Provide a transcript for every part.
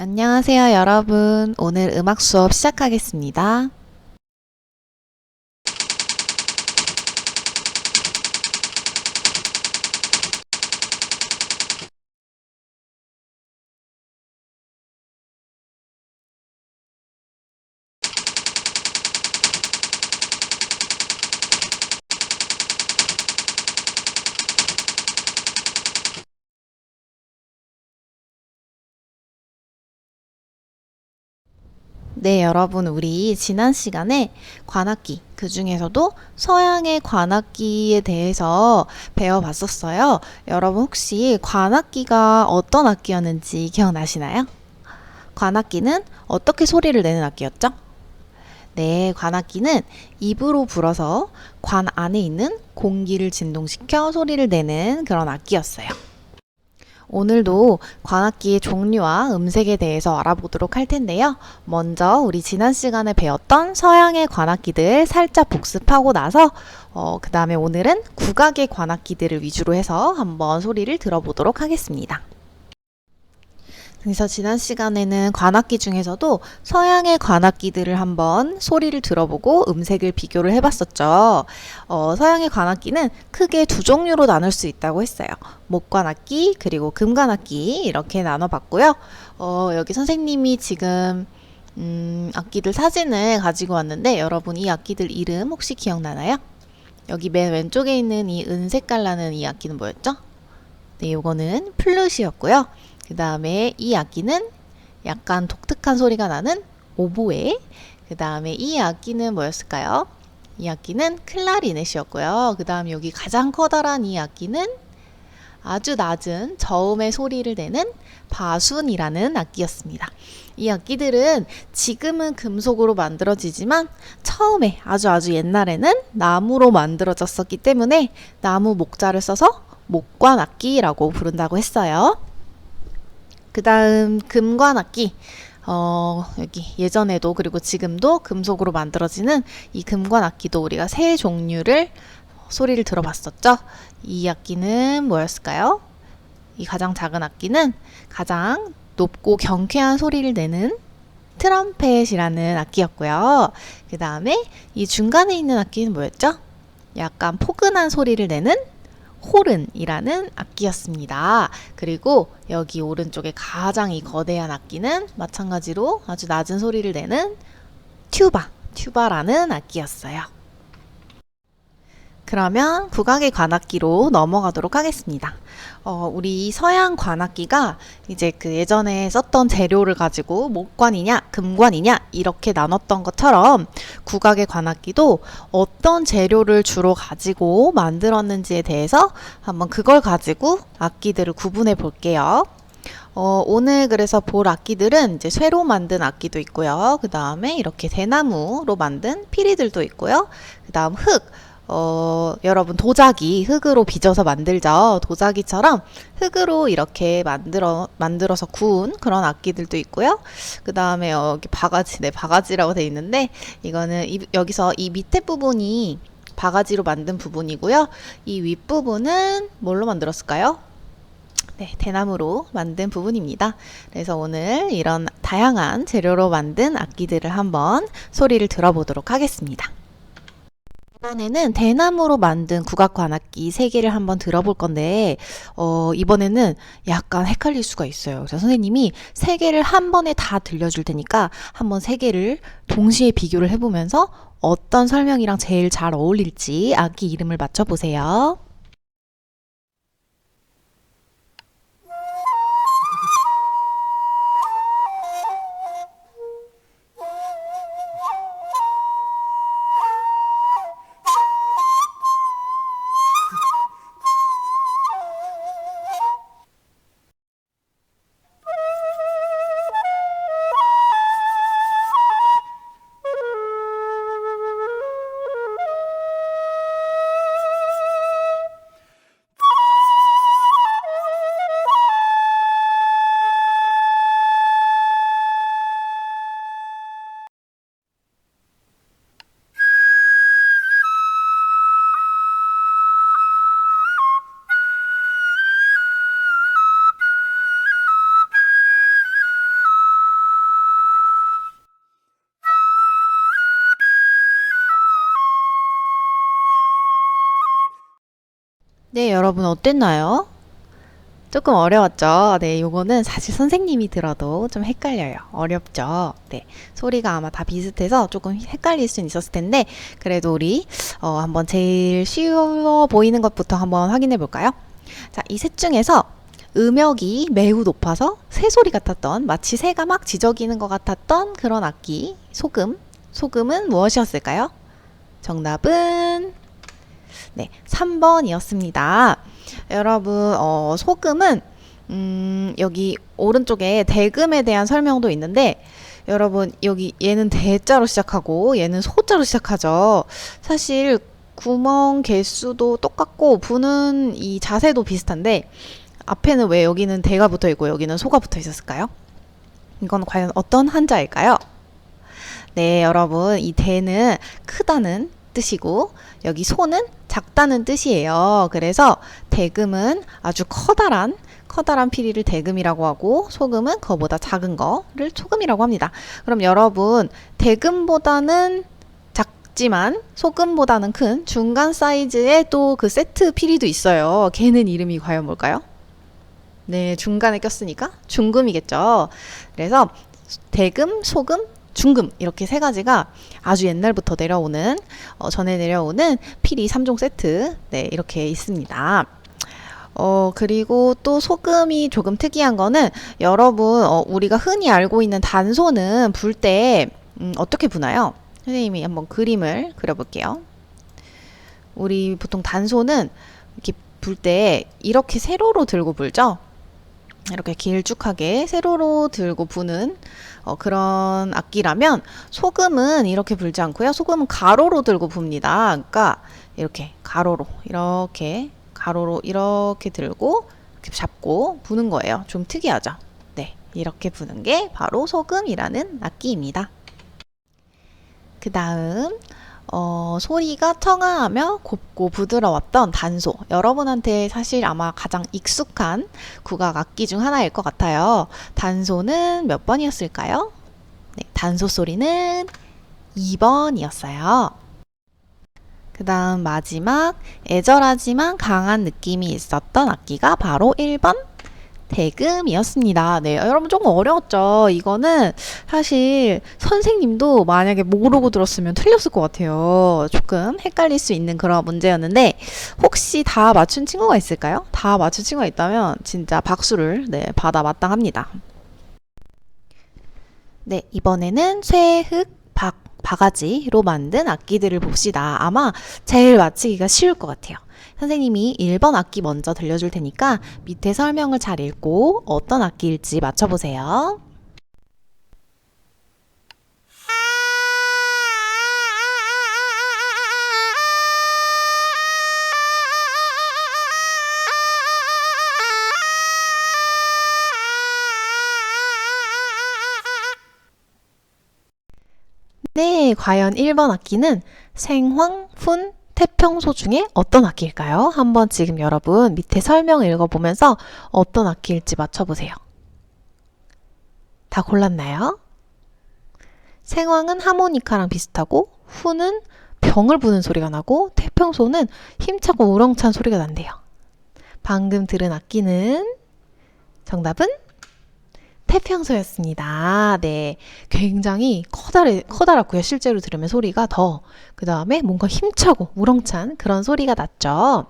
안녕하세요, 여러분. 오늘 음악 수업 시작하겠습니다. 네, 여러분, 우리 지난 시간에 관악기, 그 중에서도 서양의 관악기에 대해서 배워봤었어요. 여러분, 혹시 관악기가 어떤 악기였는지 기억나시나요? 관악기는 어떻게 소리를 내는 악기였죠? 네, 관악기는 입으로 불어서 관 안에 있는 공기를 진동시켜 소리를 내는 그런 악기였어요. 오늘도 관악기의 종류와 음색에 대해서 알아보도록 할 텐데요. 먼저 우리 지난 시간에 배웠던 서양의 관악기들 살짝 복습하고 나서 어, 그 다음에 오늘은 국악의 관악기들을 위주로 해서 한번 소리를 들어보도록 하겠습니다. 그래서 지난 시간에는 관악기 중에서도 서양의 관악기들을 한번 소리를 들어보고 음색을 비교를 해봤었죠. 어, 서양의 관악기는 크게 두 종류로 나눌 수 있다고 했어요. 목관악기 그리고 금관악기 이렇게 나눠봤고요. 어, 여기 선생님이 지금 음, 악기들 사진을 가지고 왔는데 여러분 이 악기들 이름 혹시 기억나나요? 여기 맨 왼쪽에 있는 이 은색깔 나는 이 악기는 뭐였죠? 네, 이거는 플룻이었고요. 그 다음에 이 악기는 약간 독특한 소리가 나는 오보에. 그 다음에 이 악기는 뭐였을까요? 이 악기는 클라리넷이었고요. 그 다음 여기 가장 커다란 이 악기는 아주 낮은 저음의 소리를 내는 바순이라는 악기였습니다. 이 악기들은 지금은 금속으로 만들어지지만 처음에 아주 아주 옛날에는 나무로 만들어졌었기 때문에 나무 목자를 써서 목관 악기라고 부른다고 했어요. 그 다음 금관악기. 어, 여기 예전에도 그리고 지금도 금속으로 만들어지는 이 금관악기도 우리가 세 종류를 소리를 들어봤었죠. 이 악기는 뭐였을까요? 이 가장 작은 악기는 가장 높고 경쾌한 소리를 내는 트럼펫이라는 악기였고요. 그 다음에 이 중간에 있는 악기는 뭐였죠? 약간 포근한 소리를 내는 호른이라는 악기였습니다. 그리고 여기 오른쪽에 가장 이 거대한 악기는 마찬가지로 아주 낮은 소리를 내는 튜바, 튜바라는 악기였어요. 그러면 국악의 관악기로 넘어가도록 하겠습니다. 어, 우리 서양 관악기가 이제 그 예전에 썼던 재료를 가지고 목관이냐, 금관이냐 이렇게 나눴던 것처럼 국악의 관악기도 어떤 재료를 주로 가지고 만들었는지에 대해서 한번 그걸 가지고 악기들을 구분해 볼게요. 어, 오늘 그래서 볼 악기들은 이제 쇠로 만든 악기도 있고요. 그 다음에 이렇게 대나무로 만든 피리들도 있고요. 그 다음 흙, 어, 여러분 도자기 흙으로 빚어서 만들죠. 도자기처럼 흙으로 이렇게 만들어 만들어서 구운 그런 악기들도 있고요. 그 다음에 여기 바가지, 네 바가지라고 돼 있는데 이거는 이, 여기서 이 밑에 부분이 바가지로 만든 부분이고요. 이 윗 부분은 뭘로 만들었을까요? 네, 대나무로 만든 부분입니다. 그래서 오늘 이런 다양한 재료로 만든 악기들을 한번 소리를 들어보도록 하겠습니다. 이번에는 대나무로 만든 국악관악기 세 개를 한번 들어볼 건데, 어, 이번에는 약간 헷갈릴 수가 있어요. 그래서 선생님이 세 개를 한 번에 다 들려줄 테니까 한번 세 개를 동시에 비교를 해보면서 어떤 설명이랑 제일 잘 어울릴지 악기 이름을 맞춰보세요. 네, 여러분 어땠나요? 조금 어려웠죠? 네, 요거는 사실 선생님이 들어도 좀 헷갈려요. 어렵죠? 네, 소리가 아마 다 비슷해서 조금 헷갈릴 수는 있었을 텐데, 그래도 우리, 어, 한번 제일 쉬워 보이는 것부터 한번 확인해 볼까요? 자, 이 셋 중에서 음역이 매우 높아서 새소리 같았던, 마치 새가 막 지저귀는 것 같았던 그런 악기, 소금. 소금은 무엇이었을까요? 정답은 네, 3번이었습니다. 여러분, 어, 소금은 음, 여기 오른쪽에 대금에 대한 설명도 있는데 여러분, 여기 얘는 대자로 시작하고 얘는 소자로 시작하죠. 사실 구멍 개수도 똑같고 부는 이 자세도 비슷한데 앞에는 왜 여기는 대가 붙어 있고 여기는 소가 붙어 있었을까요? 이건 과연 어떤 한자일까요? 네, 여러분, 이 대는 크다는 뜻이고 여기 소는 작다는 뜻이에요. 그래서 대금은 아주 커다란 커다란 피리를 대금이라고 하고 소금은 그보다 작은 거를 소금이라고 합니다. 그럼 여러분 대금보다는 작지만 소금보다는 큰 중간 사이즈의 또 그 세트 피리도 있어요. 걔는 이름이 과연 뭘까요? 네, 중간에 꼈으니까 중금이겠죠. 그래서 대금, 소금, 중금 이렇게 세 가지가 아주 옛날부터 내려오는 어, 전에 내려오는 피리 3종 세트 네 이렇게 있습니다. 어 그리고 또 소금이 조금 특이한 거는 여러분 어, 우리가 흔히 알고 있는 단소는 불때 음, 어떻게 부나요? 선생님이 한번 그림을 그려볼게요. 우리 보통 단소는 이렇게 불 때 이렇게 세로로 들고 불죠. 이렇게 길쭉하게 세로로 들고 부는 어, 그런 악기라면 소금은 이렇게 불지 않고요. 소금은 가로로 들고 붑니다. 그러니까 이렇게 가로로 이렇게 가로로 이렇게 들고 이렇게 잡고 부는 거예요. 좀 특이하죠? 네, 이렇게 부는 게 바로 소금이라는 악기입니다. 그 다음 어, 소리가 청아하며 곱고 부드러웠던 단소. 여러분한테 사실 아마 가장 익숙한 국악 악기 중 하나일 것 같아요. 단소는 몇 번이었을까요? 네, 단소 소리는 2번이었어요. 그 다음 마지막 애절하지만 강한 느낌이 있었던 악기가 바로 1번 대금이었습니다. 네, 여러분 조금 어려웠죠? 이거는 사실 선생님도 만약에 모르고 들었으면 틀렸을 것 같아요. 조금 헷갈릴 수 있는 그런 문제였는데 혹시 다 맞춘 친구가 있을까요? 다 맞춘 친구가 있다면 진짜 박수를 네, 받아 마땅합니다. 네, 이번에는 쇠, 흙, 박, 바가지로 만든 악기들을 봅시다. 아마 제일 맞히기가 쉬울 것 같아요. 선생님이 1번 악기 먼저 들려줄 테니까 밑에 설명을 잘 읽고 어떤 악기일지 맞춰보세요. 네, 과연 1번 악기는 생황, 훈, 태평소 중에 어떤 악기일까요? 한번 지금 여러분 밑에 설명 읽어보면서 어떤 악기일지 맞춰보세요. 다 골랐나요? 생황은 하모니카랑 비슷하고 후는 병을 부는 소리가 나고 태평소는 힘차고 우렁찬 소리가 난대요. 방금 들은 악기는 정답은 태평소였습니다. 네. 굉장히 커다래, 커다랗고요. 실제로 들으면 소리가 더, 그 다음에 뭔가 힘차고 우렁찬 그런 소리가 났죠.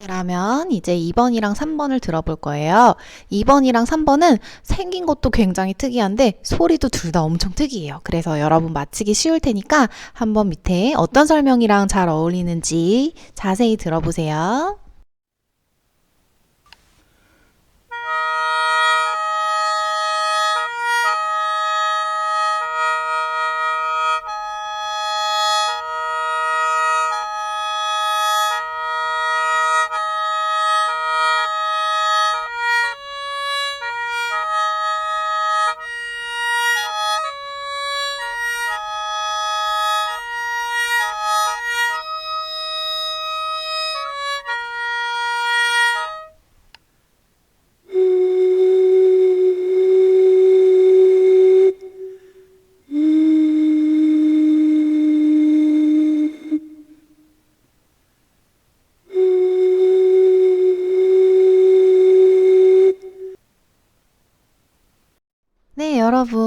그러면 이제 2번이랑 3번을 들어볼 거예요. 2번이랑 3번은 생긴 것도 굉장히 특이한데 소리도 둘 다 엄청 특이해요. 그래서 여러분 맞히기 쉬울 테니까 한번 밑에 어떤 설명이랑 잘 어울리는지 자세히 들어보세요.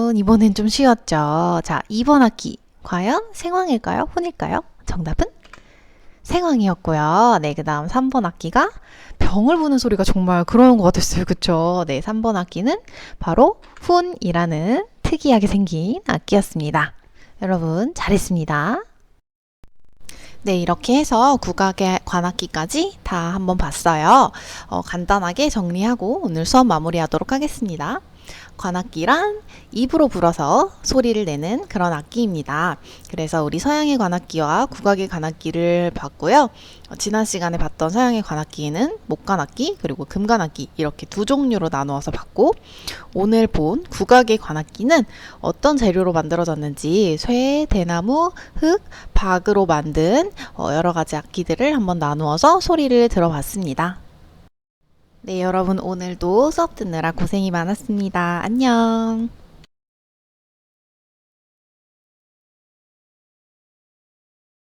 여러분, 이번엔 좀 쉬웠죠? 자, 2번 학기. 과연 생황일까요? 혼일까요? 정답은? 생황이었고요. 네, 그 다음 3번 학기가 병을 부는 소리가 정말 그런 것 같았어요. 그쵸? 네, 3번 학기는 바로 훈이라는 특이하게 생긴 악기였습니다. 여러분, 잘했습니다. 네, 이렇게 해서 국악의 관악기까지 다 한번 봤어요. 어, 간단하게 정리하고 오늘 수업 마무리하도록 하겠습니다. 관악기란 입으로 불어서 소리를 내는 그런 악기입니다. 그래서 우리 서양의 관악기와 국악의 관악기를 봤고요. 어, 지난 시간에 봤던 서양의 관악기에는 목관악기 그리고 금관악기 이렇게 두 종류로 나누어서 봤고 오늘 본 국악의 관악기는 어떤 재료로 만들어졌는지 쇠, 대나무, 흙, 박으로 만든 어, 여러 가지 악기들을 한번 나누어서 소리를 들어봤습니다. 네, 여러분 오늘도 수업 듣느라 고생이 많았습니다. 안녕.